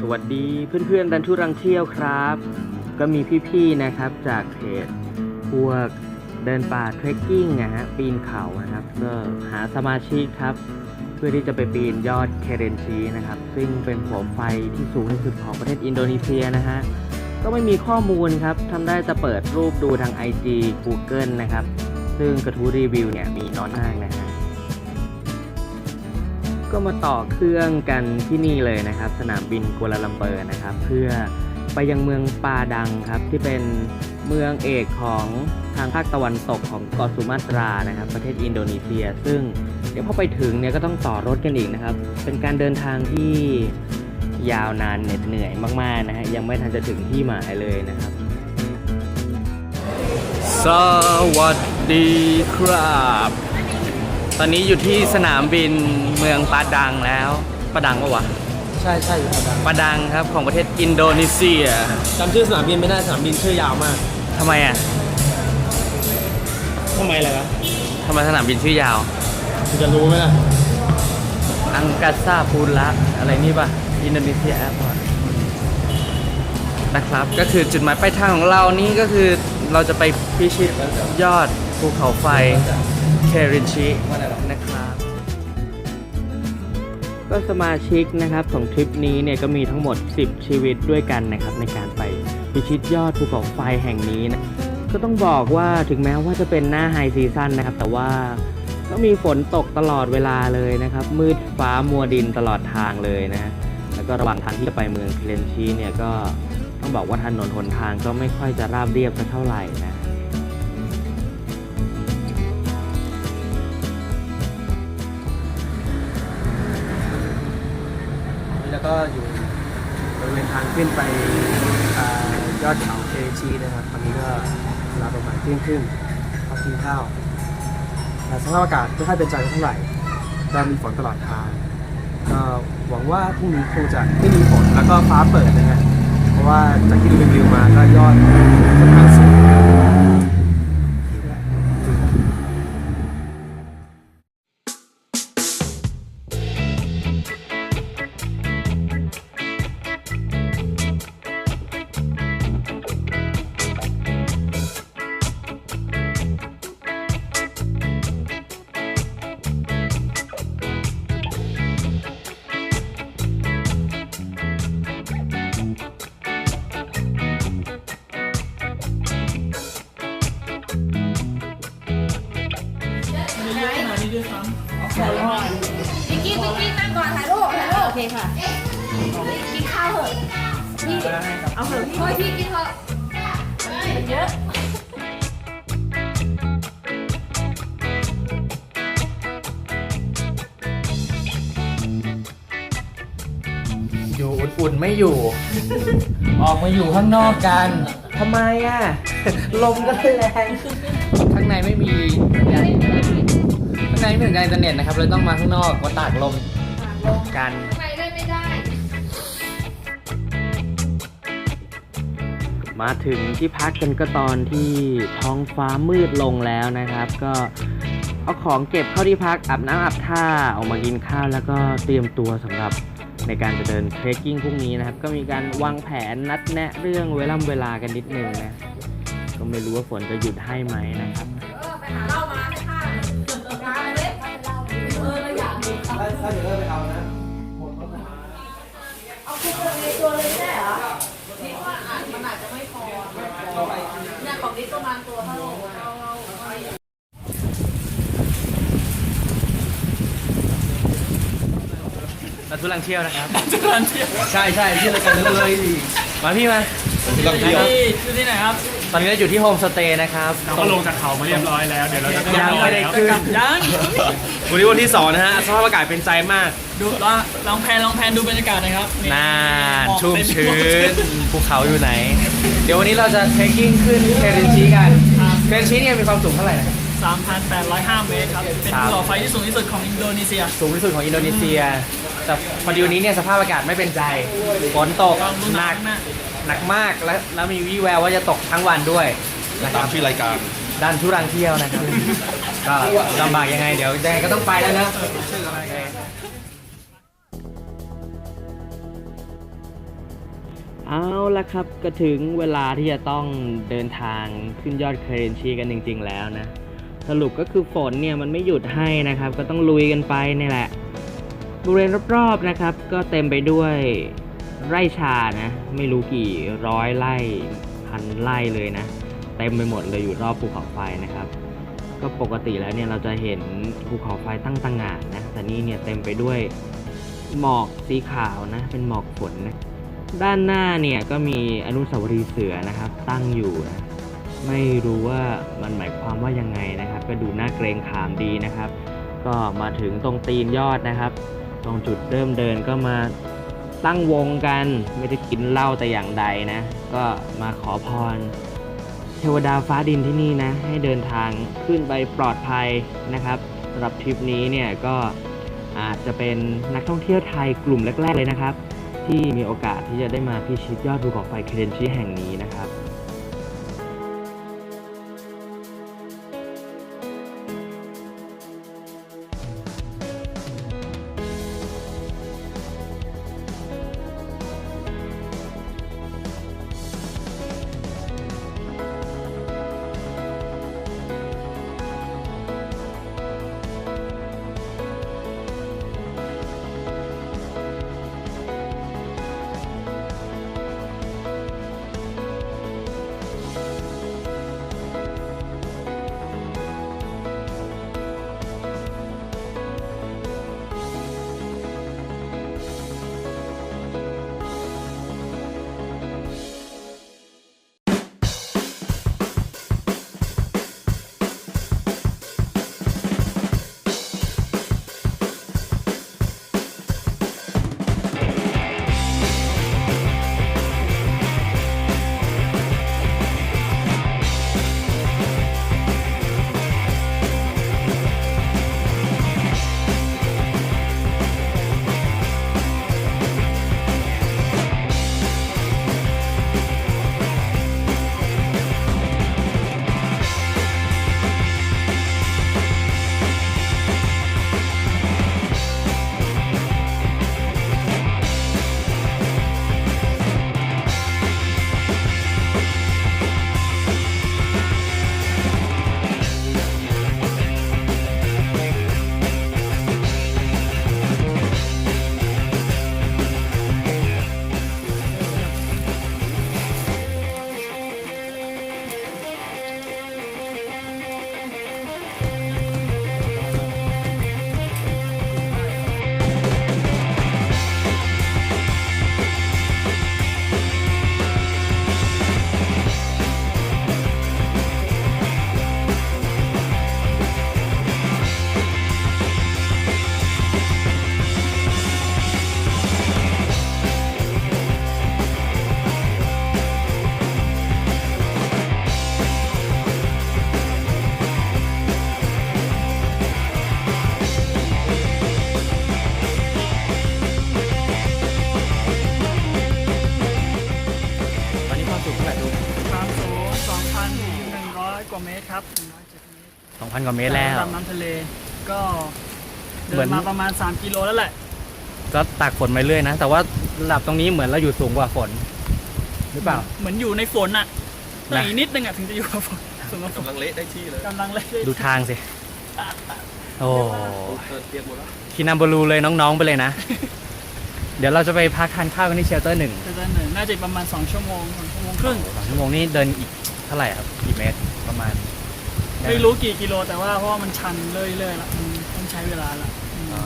สวัสดีเพื่อนๆดันทุรังเที่ยวครับ ก็มีพี่ๆ นะครับจากเพจพวกเดินป่าเทรคกิ้งนะฮะปีนเขานะครับก็หาสมาชิกครับ เพื่อที่จะไปปีนยอดเคเรนชีนะครับ ซึ่งเป็นหัวไฟที่สูงที่สุดของประเทศอินโดนีเซียนะฮะก็ไม่มีข้อมูลครับทำได้จะเปิดรูปดูทาง IG Google นะครับ ซึ่งกระทู้รีวิวเนี่ยมีน้อยมากนะฮะ ก็มาต่อเครื่องกันที่นี่เลยนะครับ สนามบินกัวลาลัมเปอร์นะครับ เพื่อไปยังเมืองปาดังครับที่เป็นเมืองเอกของทางภาคตะวันตกของเกาะสุมาตรานะครับ ประเทศอินโดนีเซีย ซึ่งเดี๋ยวพอไปถึงเนี่ยก็ต้องต่อรถกันอีกนะครับ เป็นการเดินทางที่ยาวนานเหน็ดเหนื่อยมากๆนะฮะยังไม่ทันจะถึงที่หมายเลยนะครับ สวัสดีครับ ตอนนี้อยู่ที่สนามบินเมืองปาดังแล้วปาดังปะวะใช่ใช่อยู่ครับปาดังครับของประเทศอินโดนีเซียจำชื่อสนามบินไม่ได้สนามบินชื่อยาวมากทำไมอะทำไมล่ะครับทำไมสนามบินชื่อยาวคุณจะรู้ไหมล่ะอังกาซาปูระอะไรนี่ปะอินโดนีเซียแอร์พอร์ตนะครับ ก็คือจุดหมายปลายทางของเรานี่ก็คือเราจะไปพิชิตยอดภูเขาไฟ เครินชินะครับก็สมาชิกนะครับของทริปนี้เนี่ยก็มีทั้งหมด 10 ชีวิตด้วยกันนะครับในการไปพิชิตยอดภูเขาไฟแห่งนี้นะก็ต้องบอกว่าถึงแม้ว่าจะเป็นหน้าไฮซีซั่นนะครับ แต่ว่าก็มีฝนตกตลอดเวลาเลยนะครับ มืดฟ้ามัวดินตลอดทางเลยนะแล้วก็ระหว่างทางที่จะไปเมืองเคเลนชีเนี่ยก็ต้องบอกว่าถนนหนทางก็ไม่ค่อยจะราบเรียบสักเท่าไหร่นะ แล้วก็อยู่บริเวณทางขึ้นไปอยอดเขาเคชีนะครับตอนนี้ก็เวลาประมาณเที่ยงครึ่งพักกินข้าวสภาพอากาศไม่ค่อยเป็นใจเท่าไหร่ก็มีฝนตลอดทางก็หวังว่าพรุ่งนี้คงจะไม่มีฝนแล้วก็ฟ้าเปิดนะฮะเพราะว่าจากที่ดูรีวิวมาก็ยอดค่อนข้าง เยอะอยู่อุ่นๆไม่อยู่ ออกมาอยู่ข้างนอกกันทำไมอะ ลมก็แรงข้างในไม่มีสัญญาณข้างในไม่มีสัญญาณอินเทอร์เน็ตนะครับเลยต้องมาข้างนอกมาตากลมกันทำไมได้ไม่ได้ มาถึงที่พักกันก็ตอนที่ท้องฟ้ามืดลงแล้วนะครับ ก็เอาของเก็บเข้าที่พักอาบน้ำอาบท่าออกมากินข้าวแล้วก็เตรียมตัวสำหรับในการจะเดินเทรคกิ้งพรุ่งนี้นะครับ ก็มีการวางแผนนัดแนะเรื่องเวลาเวลากันนิดนึงนะ ก็ไม่รู้ว่าฝนจะหยุดให้ไหมนะครับเออไปหาเหล้ามาให้ข้ามาเลยเออเราอยากดูเขาถ้าเดี๋ยวเราไปเอานะเอาคุกเลยในตัวเลยได้เหรอนี่ว่าอาจมันอาจจะไม่พอเนี่ยของนี้ประมาณตัวเท่าเอาเอาเอา เรา ทุลังเที่ยวนะครับใช่ใช่ที่เรากันเลยมาพี่มาลองเที่ยวอยู่ที่ไหนครับตอนนี้เราอยู่ที่โฮมสเตย์นะครับเราก็ลงจากเขามาเรียบร้อยแล้ว เดี๋ยวเราจะยังไม่ได้ขึ้นยังวันนี้วันที่สองนะฮะสภาพอากาศเป็นใจมากดูลองลองแพนลองแพนดูบรรยากาศหนะครับน่านหมอกชุ่มเต็ชื้หมดนภูเขาอยู่ไหน เดี๋ยววันนี้เราจะเทคกิ้งขึ้นเคเรนชีกันเคเรนชีเนี่ยมีความสูงเท่าไหร่นะ3,805 เมตรครับ เป็นครับภูเขาไฟที่สูงที่สุดของอินโดนีเซีย สูงที่สุดของอินโดนีเซีย แต่พอดีวันนี้เนี่ยสภาพอากาศไม่เป็นใจฝนตกความรุนหแรนักงมากหนักมากและแล้วมีวี่แววว่าจะตกทั้งวันด้วยนะคตารัมบชื่อรายการด้านทุรังเที่ยวนะครับ ก็ลำบากยังไงเดี๋ยวยังไงก็ต้องไปแล้วนะกเอาละครับก็ถึงเวลาที่จะต้องเดินทางขึ้นยอดเคเรนชีกันจริง ๆ แล้วนะ สรุปก็คือฝนเนี่ยมันไม่หยุดให้นะครับ ก็ต้องลุยกันไปนี่แหละ บริเวณรอบๆนะครับ ก็เต็มไปด้วยไร่ชานะ ไม่รู้กี่ร้อยไร่พันไร่เลยนะ เต็มไปหมดเลยอยู่รอบภูเขาไฟนะครับ ก็ปกติแล้วเนี่ยเราจะเห็นภูเขาไฟตั้งต่างงานนะแต่นี่เนี่ยเต็มไปด้วยหมอกสีขาวนะเป็นหมอกฝนนะด้านหน้าเนี่ยก็มีอนุสาวรีย์เสือนะครับ ตั้งอยู่นะไม่รู้ว่ามันหมายความว่ายังไงนะครับ ก็ดูน่าเกรงขามดีนะครับ ก็มาถึงตรงตีนยอดนะครับ ตรงจุดเริ่มเดินก็มาตั้งวงกันไม่ได้กินเหล้าแต่อย่างใดนะ ก็มาขอพร เทวดาฟ้าดินที่นี่นะ ให้เดินทางขึ้นไปปลอดภัยนะครับสำหรับทริปนี้เนี่ยก็อาจจะเป็นนักท่องเที่ยวไทยกลุ่มแรก ๆ เลยนะครับ ที่มีโอกาสที่จะได้มาพิชิตยอดภูเขาไฟเคเดนชีแห่งนี้นะครับ ว่าเมตรแล้ว ดำน้ำทะเล ก็เหมืเดิอนน มาประมาณ 3 กิโลแล้วแหละ ก็ตากฝนมาเรื่อยนะ แต่ว่าระดับตรงนี้เหมือนเราอยู่สูงกว่าฝน หรือเปล่า เหมือนอยู่ในฝนอะนะอีกนิดนึงอะถึงจะอยู่กับฝนสูงกับฝนกำลังเละได้ที่เลยกำลังเล่นดูทางสิ โอ้เปิดเปียกหมดแล้วคินาบรูเลยน้องๆไปเลยนะ เดี๋ยวเราจะไปพักทานข้าวกันที่เชลเตอร์หนึ่งจะเหนื่อยน่าจะประมาณ 2 ชั่วโมง2ชั่วโมงครึ่งสองชั่วโมงนี่เดินอีกเท่าไหร่ครับกี่เมตรประมาณ ไม่รู้กี่กิโลแต่ว่าเพราะว่ามันชันเรื่อยๆละมันต้องใช้เวลาละอืมอ่า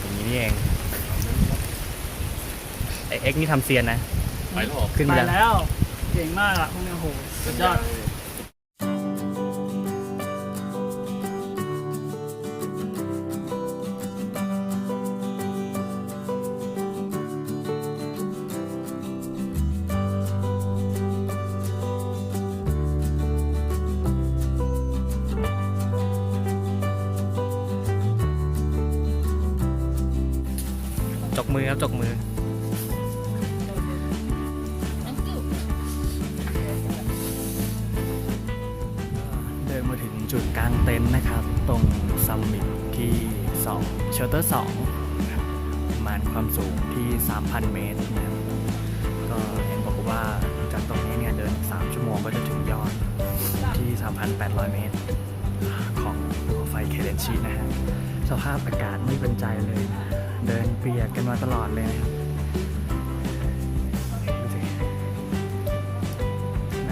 อย่างนี้นี่เองไอเอ็กซ์นี่ทำเซียนนะ ไปแล้วเหรอขึ้นไปมาแล้ว แล้วเก่งมากอะพวกนี้โอ้โหสุดยอด ต็นท์นะครับ ตรงซัมมิตที่2เชลเตอร์2ประมาณความสูงที่ 3,000 เมตรนะครับก็เห็นบอกว่าจากตรงนี้เนี่ยเดิน 3 ชั่วโมงก็จะถึงยอดที่ 3,800 เมตร ของภูเขาไฟเคเลนชีนะฮะสภาพอากาศไม่เป็นใจเลย เดินเปียกกันมาตลอดเลยนะครั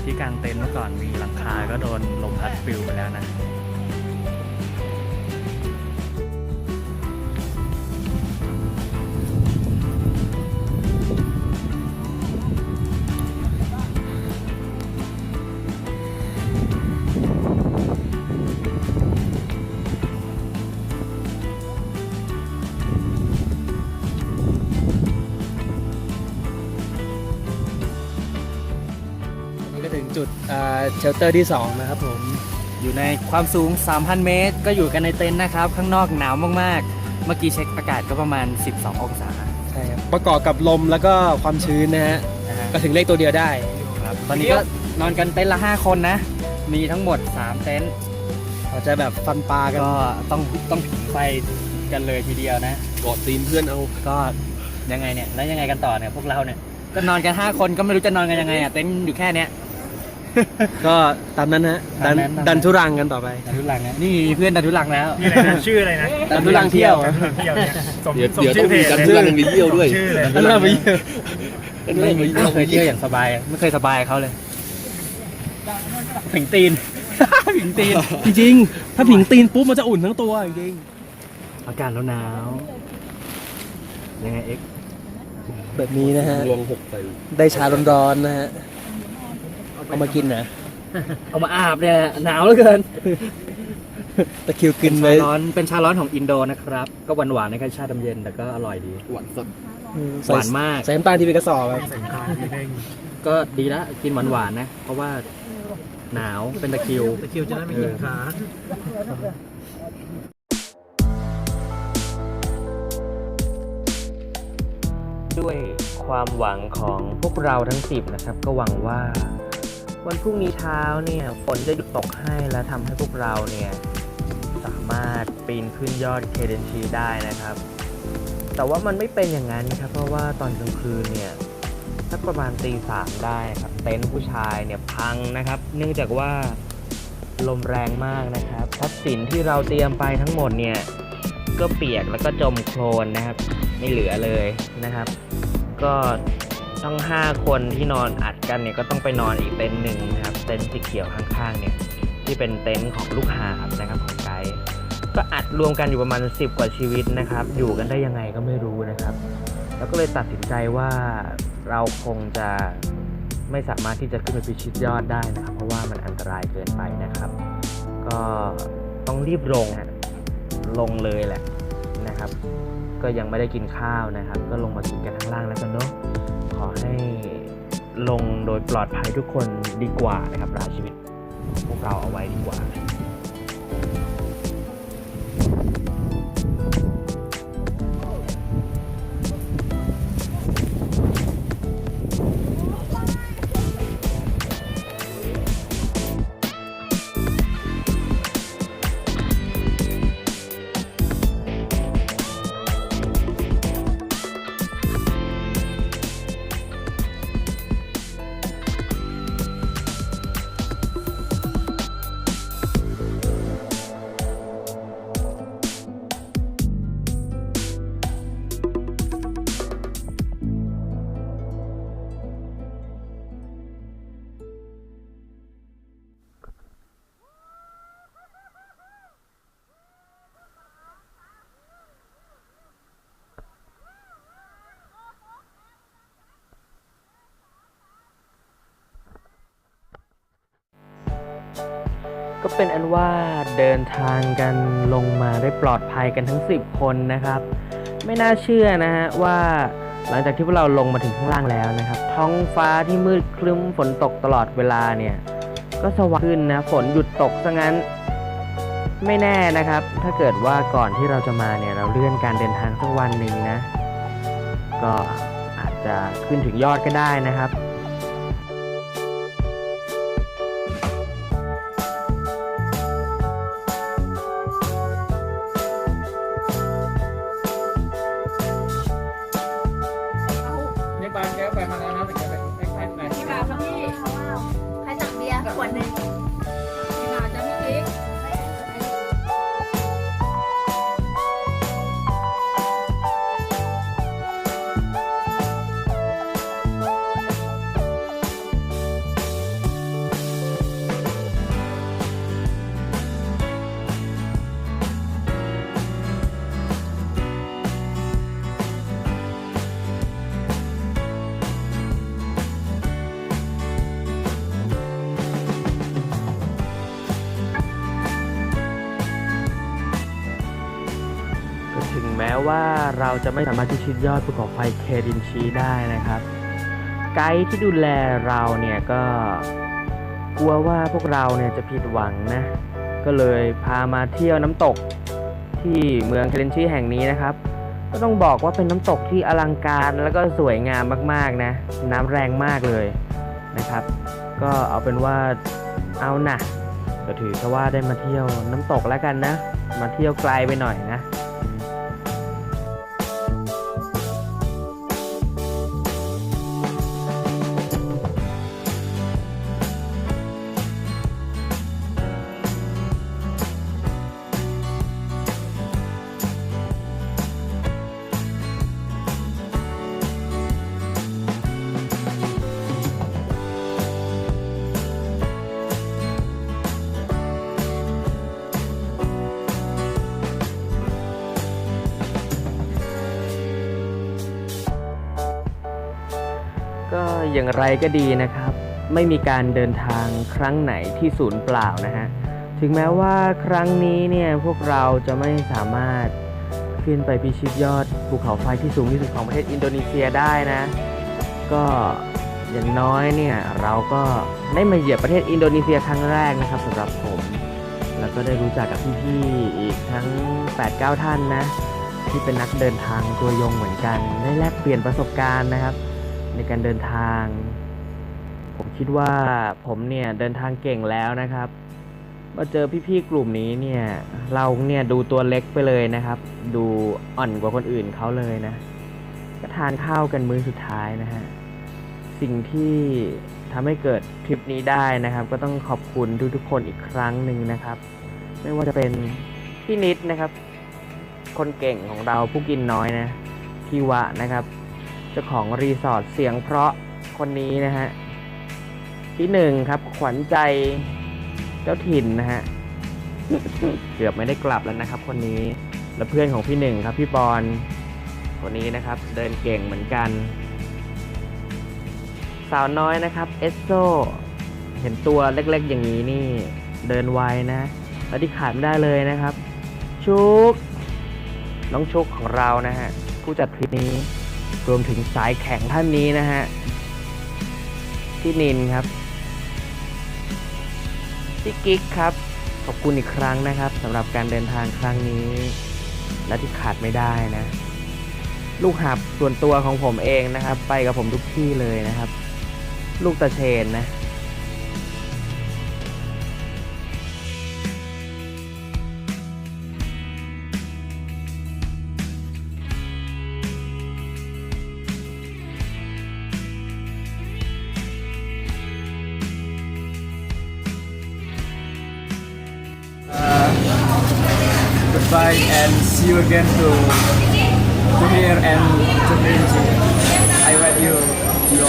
บที่กลางเต็นท์เมื่อก่อนมีหลังคาก็โดนลมพัดปลิวไปแล้วนะ เชลเตอร์ที่ 2 นะครับผม อยู่ในความสูง 3,000 เมตร ก็อยู่กันในเต็นท์นะครับ ข้างนอกหนาวมากๆ เมื่อกี้เช็คอากาศก็ประมาณ 12 องศาใช่ครับประกอบกับลมแล้วก็ความชื้นนะฮะนะฮะก็ถึงเลขตัวเดียวได้ครับตอนนี้ก็นอนกันเต็นท์ละ 5 คนนะ มีทั้งหมด 3 เต็นท์เราจะแบบฟันปลากันก็ต้องต้องผิงไฟกันเลยทีเดียวนะเกาะตีนเพื่อนเอาก็ยังไงเนี่ยแล้วยังไงกันต่อเนี่ยพวกเราเนี่ยก็นอนกัน 5 คนก็ไม่รู้จะนอนกันยังไงอะเต็นท์อยู่แค่เนี้ย ก็ตามนั้นฮะดันตามนั้นตามนั้น ดันทุรังกันต่อไป ดันทุลังนะนี่มีเพื่อนดันทุลังแล้ว นี่อะไรนะชื่ออะไรนะดันทุลังเที่ยวเที่ยวเนี่ยสมเดี๋ยวสมเดี๋ยวชื่ต้อองเพมีจการเลยทุลังไปเยี่ยวด้วยชื่อเลยดันทุรังไปเยี่ยมไม่มีไม่เคยเที่ยวอย่างสบาย ไม่เคยสบายกับเขาเลยผิงตีน ผิงตีน จริงๆถ้าผิงตีนปุ๊บมันจะอุ่นทั้งตัวจริงอากาศหนาวๆยังไงเอ็กซ์ๆแบบนี้นะฮะรวงหกใส่ได้ชาร้อนๆนะฮะ เอามากินนะเอามาอาบเนี่ยหนาวเหลือเกินตะคริวกินไปชาร้อนเป็นชาร้อนของอินโดนะครับ ก็หวานหวานๆนะครับชาดำเย็นแต่ก็อร่อยดีหวานสดหวานมากใส่น้ำตาลที่เป็นกระสอบอะก็ดีละกินหวานหวานๆนะ เพราะว่าหนาวเป็นตะคริวตะคริวจะได้ไม่กินขาด้วยความหวังของพวกเราทั้ง10นะครับ ก็หวังว่า วันพรุ่งนี้เช้าเนี่ยฝนจะหยุดตกให้และทำให้พวกเราเนี่ยสามารถปีนขึ้นยอดเคเดนชีได้นะครับ แต่ว่ามันไม่เป็นอย่างนั้นครับเพราะว่าตอนกลางคืนเนี่ยสักประมาณตีสามได้ครับเต็นท์ผู้ชายเนี่ยพังนะครับ เนื่องจากว่าลมแรงมากนะครับทรัพย์สินที่เราเตรียมไปทั้งหมดเนี่ยก็เปียกแล้วก็จมโคลนนะครับ ไม่เหลือเลยนะครับ ก็ ต้อง 5 คนที่นอนอัดกันเนี่ยก็ต้องไปนอนอีกเต็นท์หนึ่งนะครับเต็นท์สีเขียวข้างๆเนี่ยที่เป็นเต็นท์ของลูกหาบนะครับของไกด์ก็อัดรวมกันอยู่ประมาณ 10 กว่าชีวิตนะครับ อยู่กันได้ยังไงก็ไม่รู้นะครับ แล้วก็เลยตัดสินใจว่าเราคงจะไม่สามารถที่จะขึ้นไปพิชิตยอดได้นะครับ เพราะว่ามันอันตรายเกินไปนะครับ ก็ต้องรีบลงฮะลงเลยแหละนะครับ ก็ยังไม่ได้กินข้าวนะครับ ก็ลงมากินกันข้างล่างแล้วกันเนาะ ขอให้ลงโดยปลอดภัยทุกคนดีกว่านะครับราชีวิตของพวกเราเอาไว้ดีกว่า ก็เป็นอันว่าเดินทางกันลงมาได้ปลอดภัยกันทั้ง 10 คนนะครับ ไม่น่าเชื่อนะฮะว่าหลังจากที่พวกเราลงมาถึงข้างล่างแล้วนะครับ ท้องฟ้าที่มืดครึ้มฝนตกตลอดเวลาเนี่ย ก็สว่างขึ้นนะฝนหยุดตกซะงั้นไม่แน่นะครับ ถ้าเกิดว่าก่อนที่เราจะมาเนี่ย เราเลื่อนการเดินทางสักวันหนึ่งนะ ก็อาจจะขึ้นถึงยอดก็ได้นะครับ ว่าเราจะไม่สามารถพิชิตยอดภูเขาไฟเคดินชีได้นะครับ ไกด์ที่ดูแลเราเนี่ยก็กลัวว่าพวกเราเนี่ยจะผิดหวังนะ ก็เลยพามาเที่ยวน้ำตกที่เมืองเคเดนชีแห่งนี้นะครับ ก็ต้องบอกว่าเป็นน้ำตกที่อลังการแล้วก็สวยงามมากๆนะ น้ำแรงมากเลยนะครับ ก็เอาเป็นว่าเอานะก็ถือซะว่าได้มาเที่ยวน้ำตกแล้วกันนะ มาเที่ยวไกลไปหน่อยนะ อย่างไรก็ดีนะครับ ไม่มีการเดินทางครั้งไหนที่ศูนย์เปล่านะฮะถึงแม้ว่าครั้งนี้เนี่ยพวกเราจะไม่สามารถขึ้นไปพิชิตยอดภูเขาไฟที่สูงที่สุดของประเทศอินโดนีเซียได้นะ ก็อย่างน้อยเนี่ยเราก็ได้มาเหยียบประเทศอินโดนีเซียครั้งแรกนะครับสำหรับผม แล้วก็ได้รู้จักกับพี่ๆอีกทั้ง 8-9 ท่านนะ ที่เป็นนักเดินทางตัวยงเหมือนกัน ได้แลกเปลี่ยนประสบการณ์นะครับ ในการเดินทาง ผมคิดว่าผมเนี่ยเดินทางเก่งแล้วนะครับมาเจอพี่ๆกลุ่มนี้เนี่ย เราเนี่ยดูตัวเล็กไปเลยนะครับ ดูอ่อนกว่าคนอื่นเขาเลยนะ ก็ทานข้าวกันมื้อสุดท้ายนะฮะสิ่งที่ทำให้เกิดทริปนี้ได้นะครับ ก็ต้องขอบคุณทุกๆคนอีกครั้งหนึ่งนะครับ ไม่ว่าจะเป็นพี่นิดนะครับ คนเก่งของเราผู้กินน้อยนะพี่วะนะครับ จ้าของรีสอร์ทเสียงเพราะคนนี้นะฮะ ที่หนึ่งครับ ขวัญใจเจ้าถิ่นนะฮะ เกือบไม่ได้กลับแล้วนะครับ คนนี้ และเพื่อนของพี่หนึ่งครับ พี่บอลคนนี้นะครับ เดินเก่งเหมือนกัน สาวน้อยนะครับเอสโซเห็นตัวเล็กๆอย่างนี้นี่ เดินไวนะ และที่ขาดไม่ได้เลยนะครับ ชุก น้องชุกของเรานะฮะ ผู้จัดทริปนี้ รวมถึงสายแข็งท่านนี้นะฮะพี่นินครับพี่กิ๊กครับ ขอบคุณอีกครั้งนะครับสำหรับการเดินทางครั้งนี้ และที่ขาดไม่ได้นะ ลูกหับส่วนตัวของผมเองนะครับ ไปกับผมทุกที่เลยนะครับ ลูกตะเชนนะ and see you again to to here and to Kerinci. I write you your